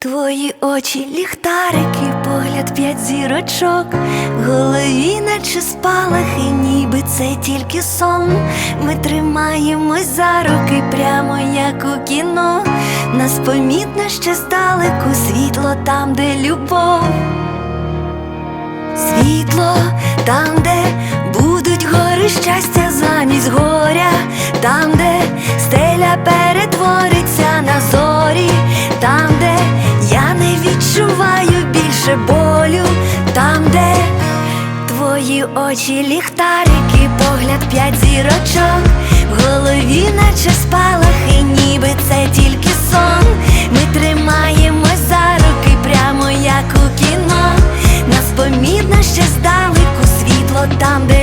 Твої очі, ліхтарики, погляд п'ять зірочок, голові, наче спалахи, ніби це тільки сон. Ми тримаємось за руки, прямо як у кіно. Нас помітно ще здалеку, світло там, де любов. Світло там, де будуть гори щастя замість горя, там, де стеля перетвориться на зорі, більше болю там, де твої очі, ліхтарики, погляд п'ять зірочок, в голові, наче спалахи, ніби це тільки сон. Ми тримаємось за руки, прямо як у кіно. Нас помітно ще здалеку світло там, де.